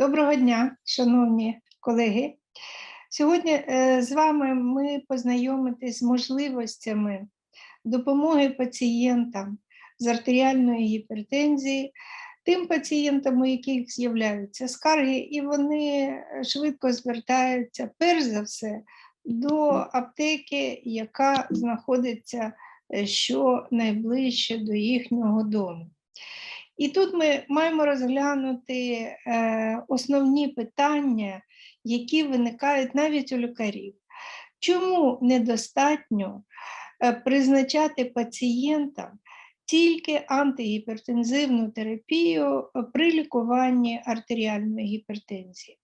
Доброго дня, шановні колеги. Сьогодні е, з вами ми познайомитись з можливостями допомоги пацієнтам з артеріальною гіпертензією, тим пацієнтам, у яких з'являються скарги, і вони швидко звертаються, перш за все, до аптеки, яка знаходиться е, що найближче до їхнього дому. І тут ми маємо розглянути е, основні питання, які виникають навіть у лікарів. Чому недостатньо е, призначати пацієнтам тільки антигіпертензивну терапію е, при лікуванні артеріальної гіпертензії?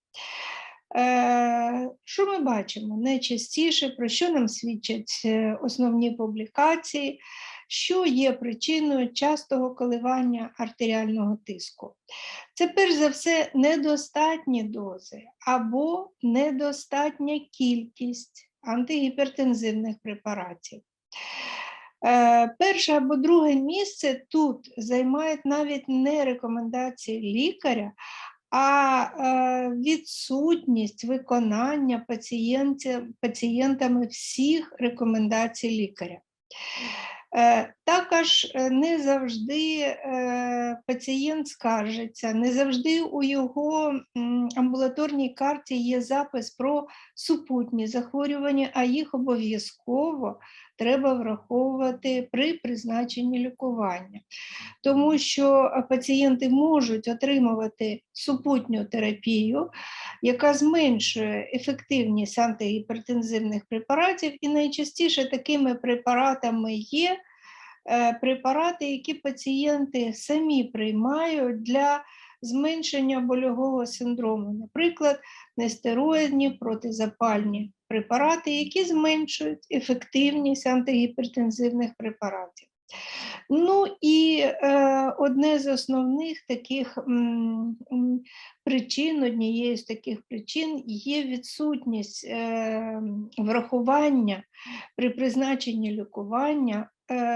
Що ми бачимо? Найчастіше, про що нам свідчать основні публікації? Що є причиною частого коливання артеріального тиску. Це перш за все недостатні дози або недостатня кількість антигіпертензивних препаратів. Е, перше або друге місце тут займають навіть не рекомендації лікаря, а е, відсутність виконання пацієнтами всіх рекомендацій лікаря. Е, також е, не завжди е, пацієнт скаржиться, не завжди у його амбулаторній карті є запис про супутні захворювання, а їх обов'язково треба враховувати при призначенні лікування, тому що пацієнти можуть отримувати супутню терапію, яка зменшує ефективність антигіпертензивних препаратів, і найчастіше такими препаратами є. Е, препарати, які пацієнти самі приймають для зменшення больового синдрому, наприклад, нестероїдні протизапальні препарати, які зменшують ефективність антигіпертензивних препаратів. Ну і е, одне з основних таких м, причин, однією з таких причин є відсутність е, врахування при призначенні лікування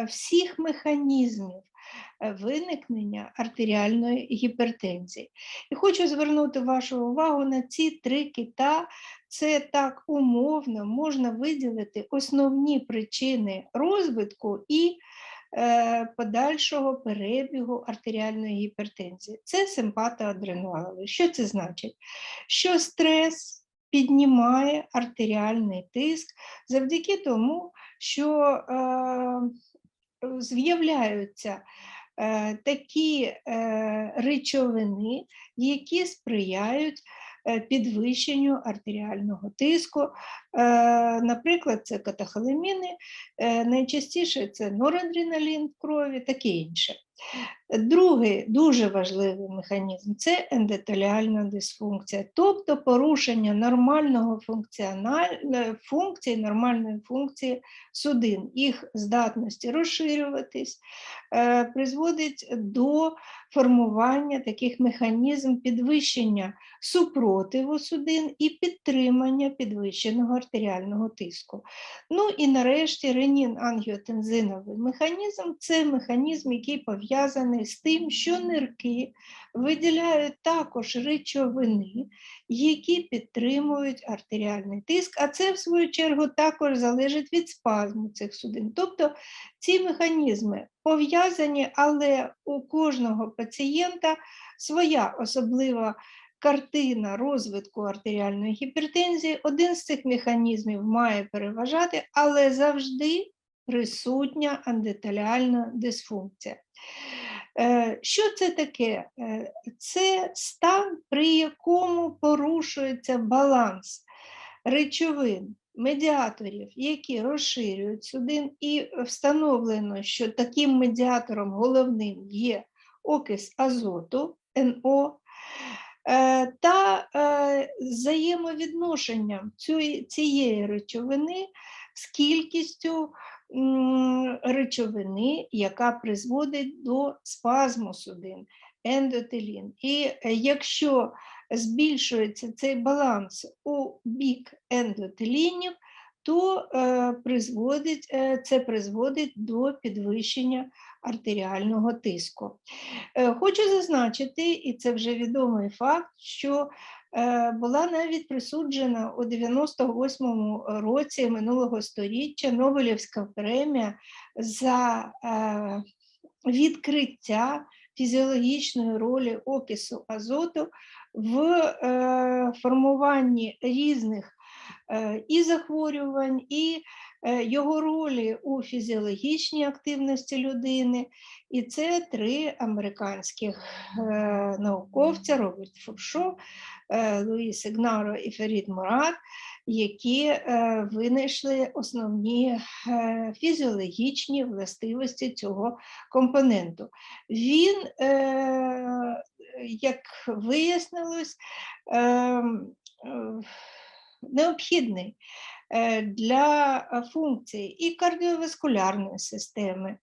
всіх механізмів Е, виникнення артеріальної гіпертензії. І хочу звернути вашу увагу на ці три кита. Це так умовно можна виділити основні причини розвитку і е, подальшого перебігу артеріальної гіпертензії. Це симпатоадреналовий. Що це значить? Що стрес піднімає артеріальний тиск завдяки тому, що е, з'являються Е, такі е, речовини, які сприяють підвищенню артеріального тиску. Наприклад, це катахолеміни, найчастіше це норадреналін в крові, таке інше. Другий дуже важливий механізм це ендотеліальна дисфункція, тобто порушення нормального функції, нормальної функції судин, їх здатності розширюватись, призводить до формування таких механізмів підвищення супротиву судин і підтримання підвищеного артеріального тиску. Ну і нарешті ренін ангіотензиновий механізм це механізм, який пов'язаний з тим, що нирки виділяють також речовини, які підтримують артеріальний тиск, а це, в свою чергу, також залежить від спазму цих судин. Тобто ці механізми пов'язані, але у кожного пацієнта своя особлива картина розвитку артеріальної гіпертензії. Один з цих механізмів має переважати, але завжди присутня андетеліальна дисфункція. Е, що це таке? Е, це стан, при якому порушується баланс речовин медіаторів, які розширюють судин, і встановлено, що таким медіатором головним є окис азоту НО, е, та взаємовідношенням цієї речовини з кількістю речовини, яка призводить до спазму судин, ендотелін. І е, якщо збільшується цей баланс у бік ендотелінів, то е, призводить, е, це призводить до підвищення артеріального тиску. Хочу зазначити, і це вже відомий факт, що була навіть присуджена у 98-му році минулого століття Нобелівська премія за е, відкриття фізіологічної ролі окису азоту в е, формуванні різних е, і захворювань, і е, його ролі у фізіологічній активності людини. І це три американських е, науковця Роберт Фуршо, е, Луїс Ігнаро і Ферід Мурат, які е, винайшли основні е, фізіологічні властивості цього компоненту. Він, е, як вияснилось, ем, е, необхідний е, для е, функцій і кардіоваскулярної системи,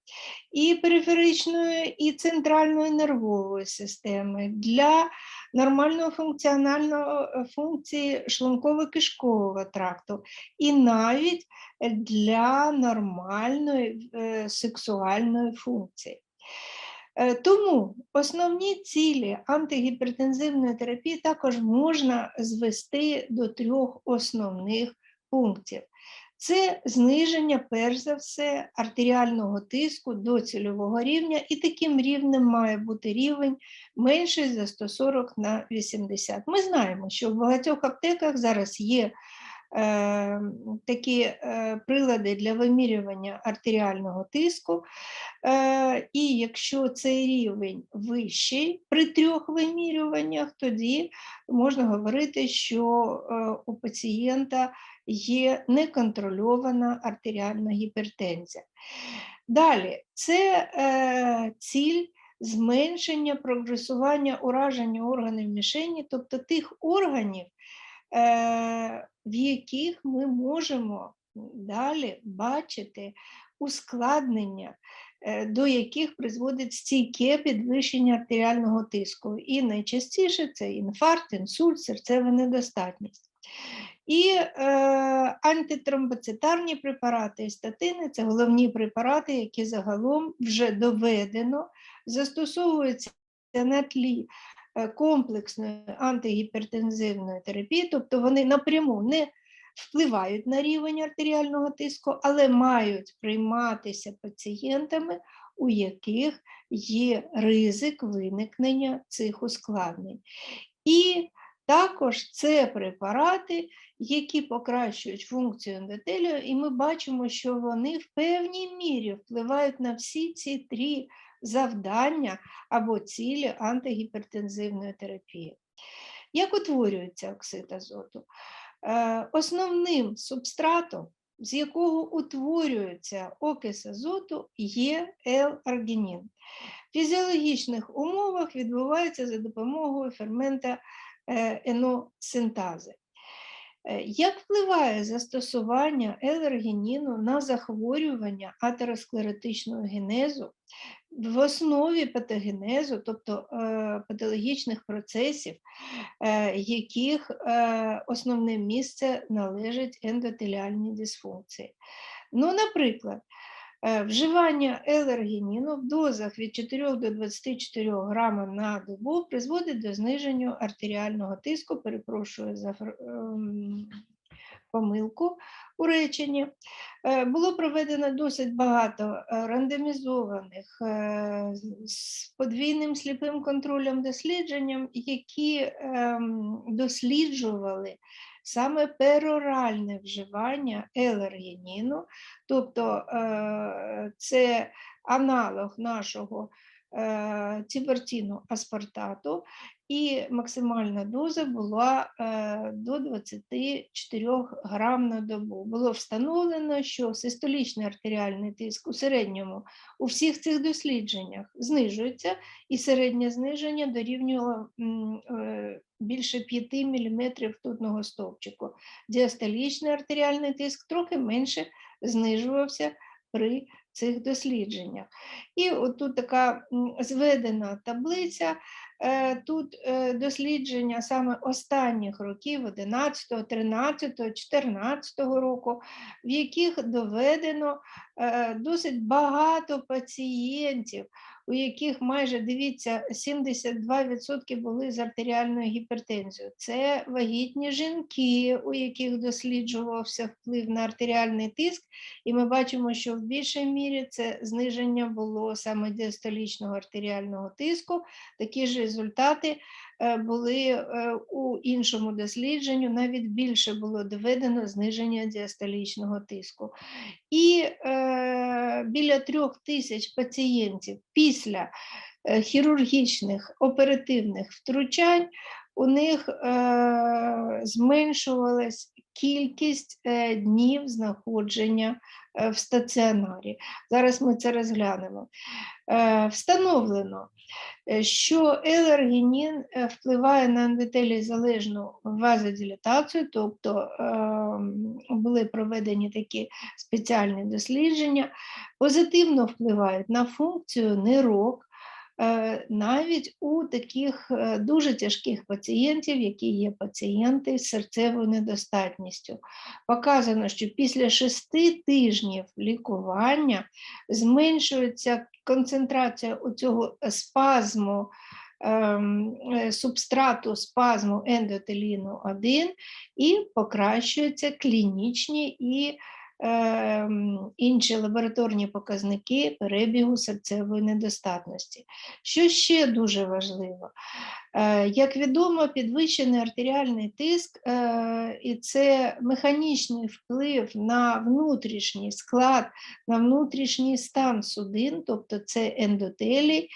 і периферичної, і центральної нервової системи, для нормального функціонального е, функції шлунково-кишкового тракту, і навіть для нормальної е, сексуальної функції. Е, Тому основні цілі антигіпертензивної терапії також можна звести до трьох основних пунктів. Це зниження, перш за все, артеріального тиску до цільового рівня, і таким рівнем має бути рівень менший за 140 на 80. Ми знаємо, що в багатьох аптеках зараз є е, такі е, прилади для вимірювання артеріального тиску. Е, і якщо цей рівень вищий при трьох вимірюваннях, тоді можна говорити, що е, у пацієнта є неконтрольована артеріальна гіпертензія. Далі, це е, ціль зменшення прогресування ураження органів мішені, тобто тих органів, е, в яких ми можемо далі бачити ускладнення, е, до яких призводить стійке підвищення артеріального тиску. І найчастіше це інфаркт, інсульт, серцева недостатність. І е, антитромбоцитарні препарати і статини це головні препарати, які загалом вже доведено застосовуються на тлі е, комплексної антигіпертензивної терапії, тобто вони напряму не впливають на рівень артеріального тиску, але мають прийматися пацієнтами, у яких є ризик виникнення цих ускладнень. І також це препарати, які покращують функцію ендотелію, і ми бачимо, що вони в певній мірі впливають на всі ці три завдання або цілі антигіпертензивної терапії. Як утворюється оксид азоту? Е, Основним субстратом, з якого утворюється окис азоту, є L-аргінін. В фізіологічних умовах відбувається за допомогою фермента еносинтази. Е, Як впливає застосування елергініну на захворювання атеросклеротичного генезу в основі патогенезу, тобто е, патологічних процесів, е, яких е, основне місце належить ендотеліальній дисфункції? Ну, наприклад, е, вживання елергініну в дозах від 4 до 24 грама на добу призводить до зниження артеріального тиску, перепрошую за ем, помилку у реченні. Е, Було проведено досить багато е, рандомізованих е, з подвійним сліпим контролем дослідженням, які ем, досліджували саме пероральне вживання елергініну, тобто це аналог нашого цибертіну аспартату, і максимальна доза була е, до 24 грам на добу. Було встановлено, що систолічний артеріальний тиск у середньому у всіх цих дослідженнях знижується, і середнє зниження дорівнювало е, більше 5 мм ртутного стовпчику. Діастолічний артеріальний тиск трохи менше знижувався при цих дослідженнях. І от тут така зведена таблиця. Е, Тут е, дослідження саме останніх років 11, 13, 14 року, в яких доведено е, досить багато пацієнтів, у яких майже дивіться 72% були з артеріальною гіпертензією. Це вагітні жінки, у яких досліджувався вплив на артеріальний тиск, і ми бачимо, що в більшій мірі це зниження було саме діастолічного артеріального тиску. Такі ж результати е, були е, у іншому дослідженню, навіть більше було доведено зниження діастолічного тиску. І е, біля трьох тисяч пацієнтів після хірургічних оперативних втручань у них е, зменшувалась кількість е, днів знаходження е, в стаціонарі. Зараз ми це розглянемо. Е, Встановлено, е, що елергінін е, впливає на ендотелій залежну вазодилатацію, тобто ем, були проведені такі спеціальні дослідження, позитивно впливають на функцію нирок, е, навіть у таких е, дуже тяжких пацієнтів, які є пацієнти з серцевою недостатністю. Показано, що після шести тижнів лікування зменшується концентрація цього спазму. ем, е, Субстрату спазму ендотеліну 1 і покращуються клінічні і інші лабораторні показники перебігу серцевої недостатності. Що ще дуже важливо? Е, Як відомо, підвищений артеріальний тиск е, і це механічний вплив на внутрішній склад, на внутрішній стан судин, тобто це ендотелій.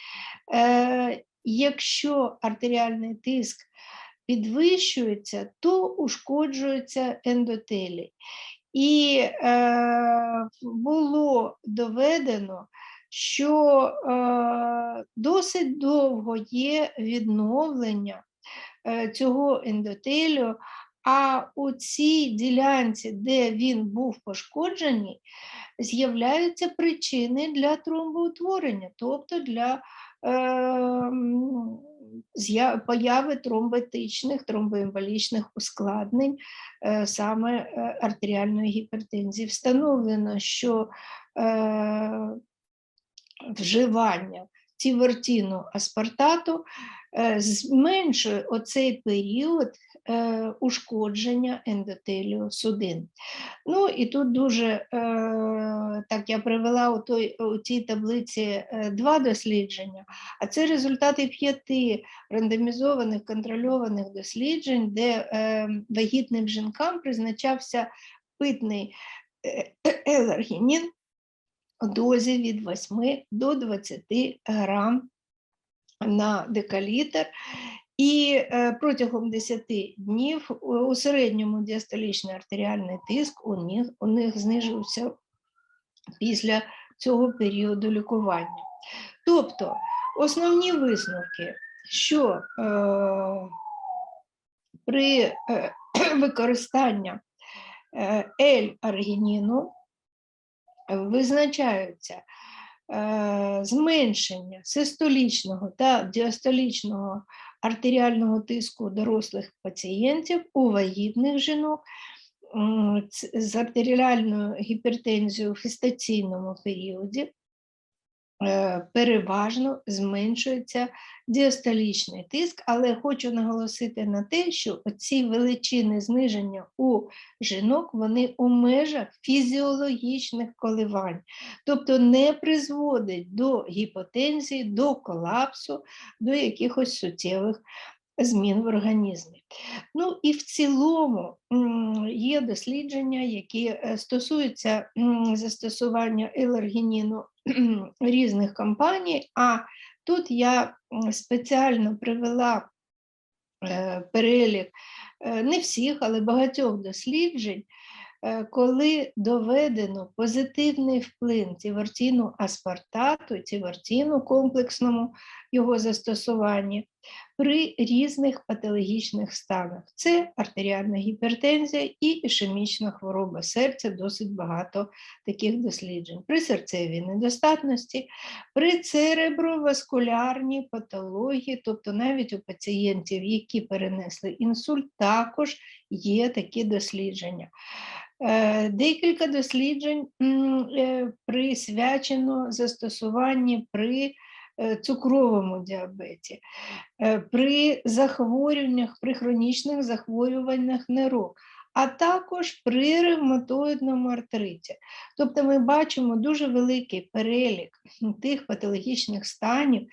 Е, Якщо артеріальний тиск підвищується, то ушкоджується ендотелій. І е, було доведено, що е, досить довго є відновлення е, цього ендотелію, а у цій ділянці, де він був пошкоджений, з'являються причини для тромбоутворення, тобто для е, появи тромботичних, тромбоемболічних ускладнень е, саме е, артеріальної гіпертензії. Встановлено, що е, вживання тівертіну аспартату е, зменшує оцей період е, ушкодження ендотелію судин. Ну і тут дуже е, так я привела у, той, у цій таблиці два дослідження, а це результати п'яти рандомізованих контрольованих досліджень, де вагітним жінкам призначався питний е, елергінін у дозі від 8 до 20 грам на декалітр. І е, протягом 10 днів у- середньому діастолічний артеріальний тиск у них, у них знижився після цього періоду лікування. Тобто основні висновки, що е, при е, використанні е, L-аргініну визначаються е, зменшення систолічного та діастолічного артеріального тиску дорослих пацієнтів, у вагітних жінок з артеріальною гіпертензією в фестаційному періоді. Е, Переважно зменшується діастолічний тиск, але хочу наголосити на те, що ці величини зниження у жінок вони у межах фізіологічних коливань, тобто не призводить до гіпотензії, до колапсу, до якихось суттєвих змін в організмі. Ну і в цілому є дослідження, які е, стосуються застосування елергініну різних компаній, а тут я спеціально привела е, перелік е, не всіх, але багатьох досліджень, коли доведено позитивний вплив тівертіну аспартату, тівертіну комплексному його застосуванні при різних патологічних станах. Це артеріальна гіпертензія і ішемічна хвороба серця, досить багато таких досліджень. При серцевій недостатності, при цереброваскулярній патології, тобто навіть у пацієнтів, які перенесли інсульт, також є такі дослідження. Е, Декілька досліджень е, присвячено застосуванні при цукровому діабеті, е, при захворюваннях, при хронічних захворюваннях нирок, а також при ревматоїдному артриті. Тобто ми бачимо дуже великий перелік тих патологічних станів,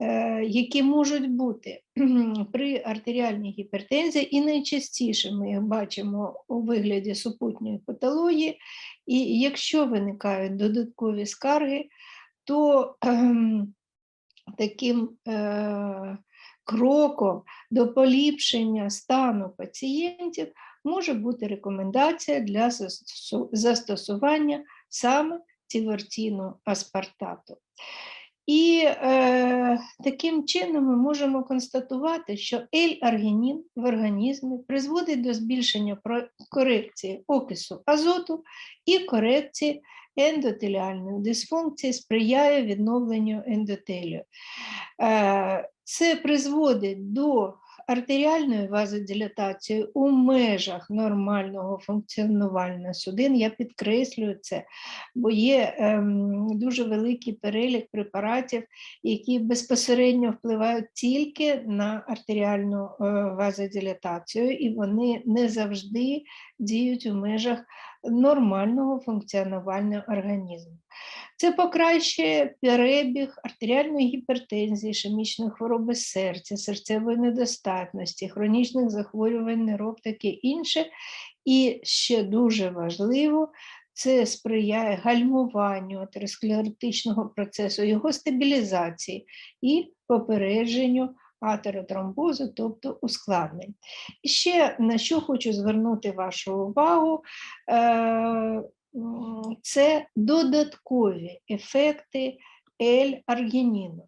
е, які можуть бути при артеріальній гіпертензії, і найчастіше ми їх бачимо у вигляді супутньої патології. І якщо виникають додаткові скарги, то ем, таким е, кроком до поліпшення стану пацієнтів може бути рекомендація для застосування саме цівертіну аспартату. І е, таким чином ми можемо констатувати, що L-аргінін в організмі призводить до збільшення корекції окису азоту і корекції ендотеліальної дисфункції, сприяє відновленню ендотелію. Е, Це призводить до артеріальної вазодилатації у межах нормального функціонування судин. Я підкреслюю це, бо є ем, дуже великий перелік препаратів, які безпосередньо впливають тільки на артеріальну е, вазодилатацію, і вони не завжди діють у межах нормального функціонування організму. Це покращує перебіг артеріальної гіпертензії, ішемічної хвороби серця, серцевої недостатності, хронічних захворювань нирок, таке інше. І ще дуже важливо, це сприяє гальмуванню атеросклеротичного процесу, його стабілізації і попередженню атеротромбозу, тобто ускладнень. І ще на що хочу звернути вашу увагу, е, це додаткові ефекти L-аргініну.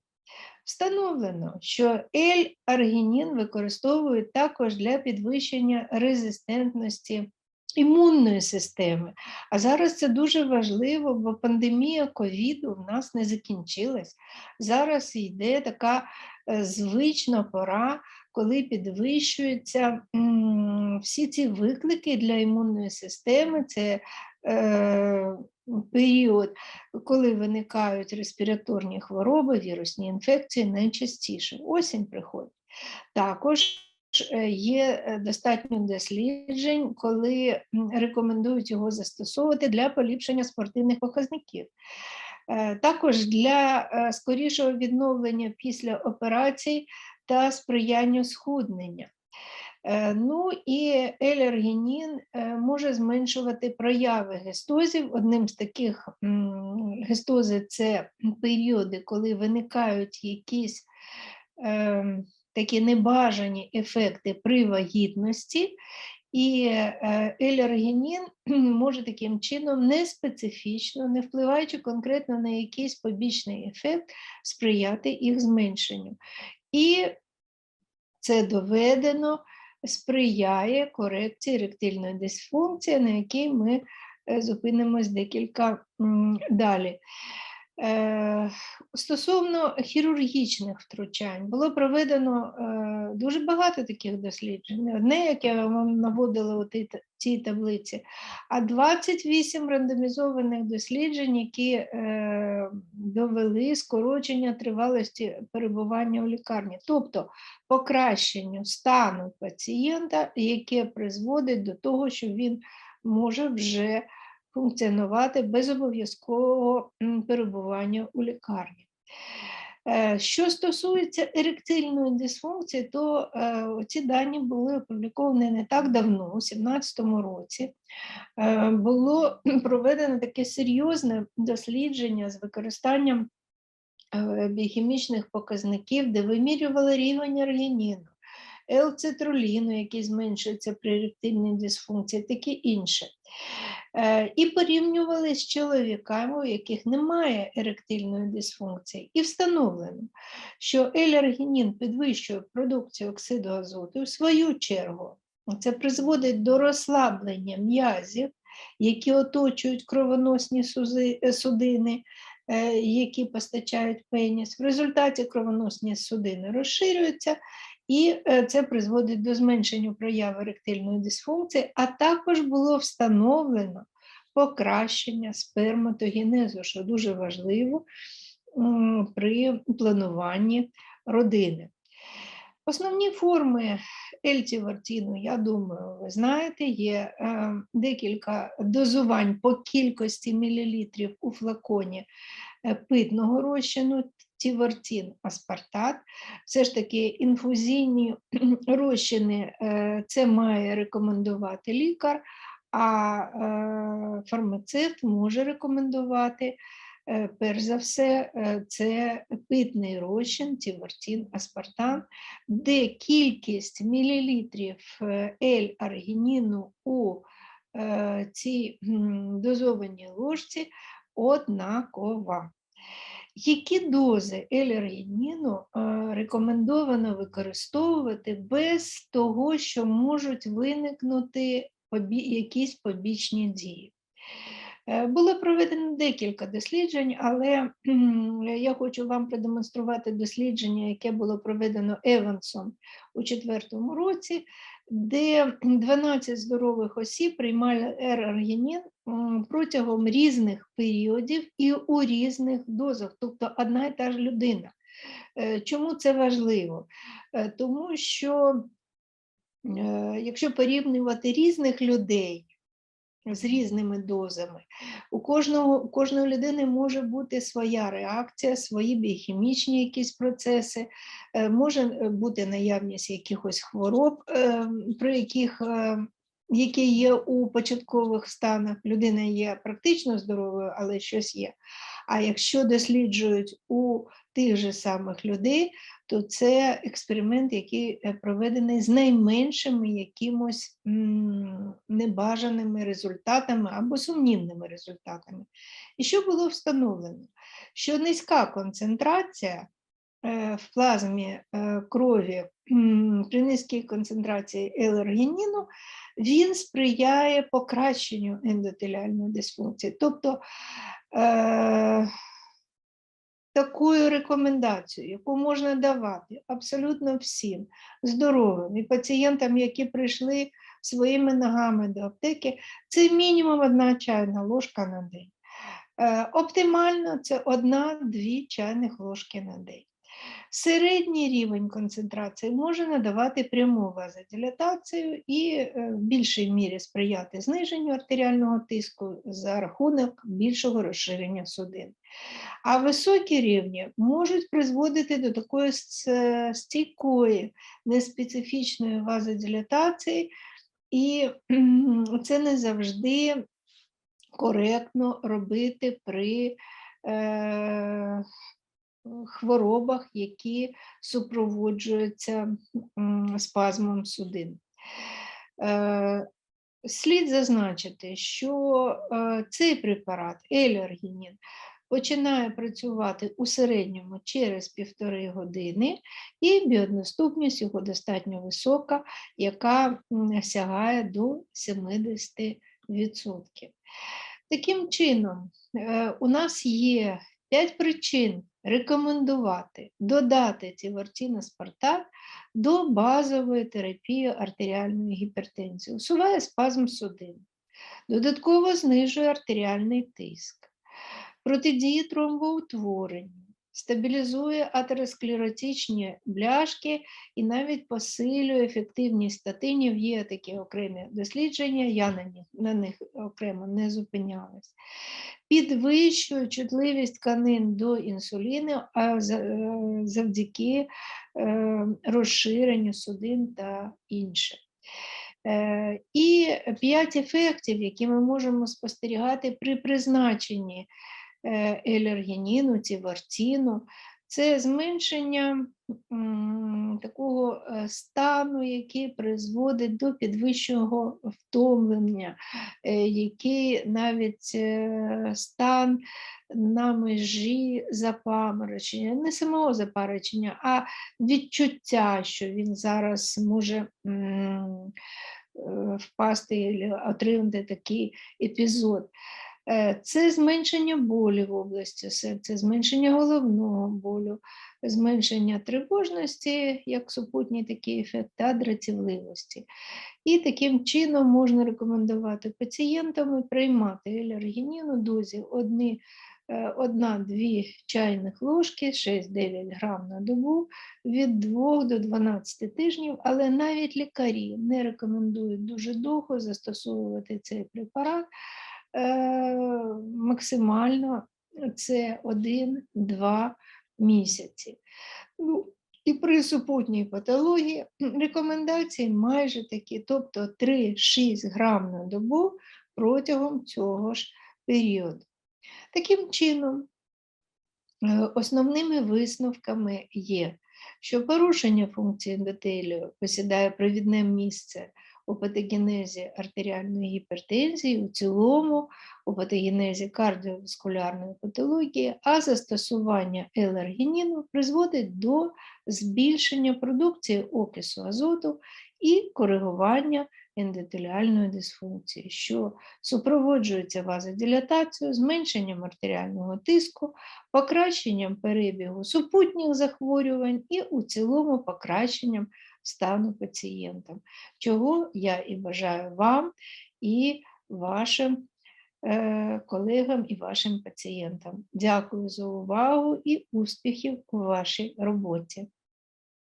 Встановлено, що L-аргінін використовують також для підвищення резистентності імунної системи. А зараз це дуже важливо, бо пандемія ковіду в нас не закінчилась. Зараз йде така е, звична пора, коли підвищуються всі ці виклики для імунної системи. Це період, коли виникають респіраторні хвороби, вірусні інфекції найчастіше. Осінь приходить. Також е, є е, достатньо досліджень, коли рекомендують його застосовувати для поліпшення спортивних показників. Е, Також для е, скорішого відновлення після операцій та сприянню схуднення. Е, Ну і елергінін може зменшувати прояви гестозів. Одним з таких гестози це періоди, коли виникають якісь е, такі небажані ефекти при вагітності, і е, елергінін може таким чином неспецифічно, не впливаючи конкретно на якийсь побічний ефект, сприяти їх зменшенню. І це доведено сприяє корекції ректильної дисфункції, на якій ми е, зупинимось декілька далі. Е, Стосовно хірургічних втручань було проведено е, дуже багато таких досліджень. Не Одне, яке я вам наводила у цій таблиці, а 28 рандомізованих досліджень, які е, довели скорочення тривалості перебування у лікарні, тобто покращенню стану пацієнта, яке призводить до того, що він може вже функціонувати без обов'язкового перебування у лікарні. Е, Що стосується еректильної дисфункції, то е, ці дані були опубліковані не так давно, у 2017 році. Е, Було проведено таке серйозне дослідження з використанням біохімічних показників, де вимірювали рівень аргініну, L-цитруліну, який зменшується при еректильній дисфункції, таке інше. Е, І порівнювали з чоловіками, у яких немає еректильної дисфункції, і встановлено, що L-аргінін підвищує продукцію оксиду азоту, в свою чергу це призводить до розслаблення м'язів, які оточують кровоносні е, судини, які постачають пеніс. В результаті кровоносні судини розширюються, і е, це призводить до зменшення прояви ректильної дисфункції, а також було встановлено покращення сперматогенезу, що дуже важливо при плануванні родини. Основні форми ельтівертіну, я думаю, ви знаєте, є е, декілька дозувань по кількості мілілітрів у флаконі е, питного розчину, тівертін, аспартат. Все ж таки інфузійні розчини е, це має рекомендувати лікар, а фармацевт може рекомендувати. Е, Перш за все, е, це питний розчин, тівертін, аспартан, де кількість мілілітрів е, L-аргініну у цій дозованій ложці однакова. Які дози L-аргініну е, рекомендовано використовувати без того, що можуть виникнути якісь побічні дії? Е, Було проведено декілька досліджень, але я хочу вам продемонструвати дослідження, яке було проведено Евансом у четвертому році, де 12 здорових осіб приймали Р-аргінін протягом різних періодів і у різних дозах, тобто одна і та ж людина. Е, Чому це важливо? Е, Тому що якщо порівнювати різних людей, з різними дозами. У кожного, у кожної людини може бути своя реакція, свої біохімічні якісь процеси, е, може е, бути наявність якихось хвороб, е, при яких які є у початкових станах. Людина є практично здоровою, але щось є. А якщо досліджують у тих же самих людей, то це експеримент, який е, проведений з найменшими якимось небажаними результатами або сумнівними результатами. І що було встановлено? Що низька концентрація е, в плазмі е, крові при низькій концентрації елергініну він сприяє покращенню ендотеліальної дисфункції. Тобто такою рекомендацією, яку можна давати абсолютно всім здоровим і пацієнтам, які прийшли своїми ногами до аптеки, це мінімум одна чайна ложка на день. Е, Оптимально це одна-дві чайних ложки на день. Середній рівень концентрації може надавати пряму вазодилатацію і е, в більшій мірі сприяти зниженню артеріального тиску за рахунок більшого розширення судин. А високі рівні можуть призводити до такої стійкої неспецифічної вазодилатації, і це не завжди коректно робити при е, хворобах, які супроводжуються спазмом судин. Е, Слід зазначити, що е, цей препарат, елергінін, починає працювати у середньому через півтори години, і біодоступність його достатньо висока, яка сягає до 70%. Таким чином, е, у нас є 5 причин рекомендувати додати тівертін спартак до базової терапії артеріальної гіпертензії, усуває спазм судин, додатково знижує артеріальний тиск, протидіє тромбоутворенню, стабілізує атеросклеротичні бляшки і навіть посилює ефективність статинів. Є такі окремі дослідження, я на них, на них окремо не зупинялась. Підвищує чутливість тканин до інсуліну а е, завдяки е, розширенню судин та інше. Е, І п'ять ефектів, які ми можемо спостерігати при призначенні елергініну, тівартіну, це зменшення такого е, стану, який призводить до підвищеного втомлення, е, який навіть е, стан на межі запаморочення, не самого запаморочення, а відчуття, що він зараз може е, впасти і отримати такий епізод. Е, Це зменшення болі в області серця, зменшення головного болю, зменшення тривожності, як супутній такий ефект, та дратівливості. І таким чином можна рекомендувати пацієнтам приймати елергінін у дозі одні, е, одна-дві чайних ложки, 6-9 грам на добу від 2 до 12 тижнів, але навіть лікарі не рекомендують дуже довго застосовувати цей препарат. Е, максимально це 1-2 місяці. Ну, і при супутній патології рекомендації майже такі, тобто 3-6 грам на добу протягом цього ж періоду. Таким чином, е, основними висновками є, що порушення функції ендотелію посідає провідне місце у патогенезі артеріальної гіпертензії, у цілому у патогенезі кардіоваскулярної патології, а застосування елергініну призводить до збільшення продукції окису азоту і коригування ендотеліальної дисфункції, що супроводжується вазодилатацією, зменшенням артеріального тиску, покращенням перебігу супутніх захворювань і у цілому покращенням стану пацієнтом, чого я і бажаю вам і вашим е, колегам і вашим пацієнтам. Дякую за увагу і успіхів у вашій роботі.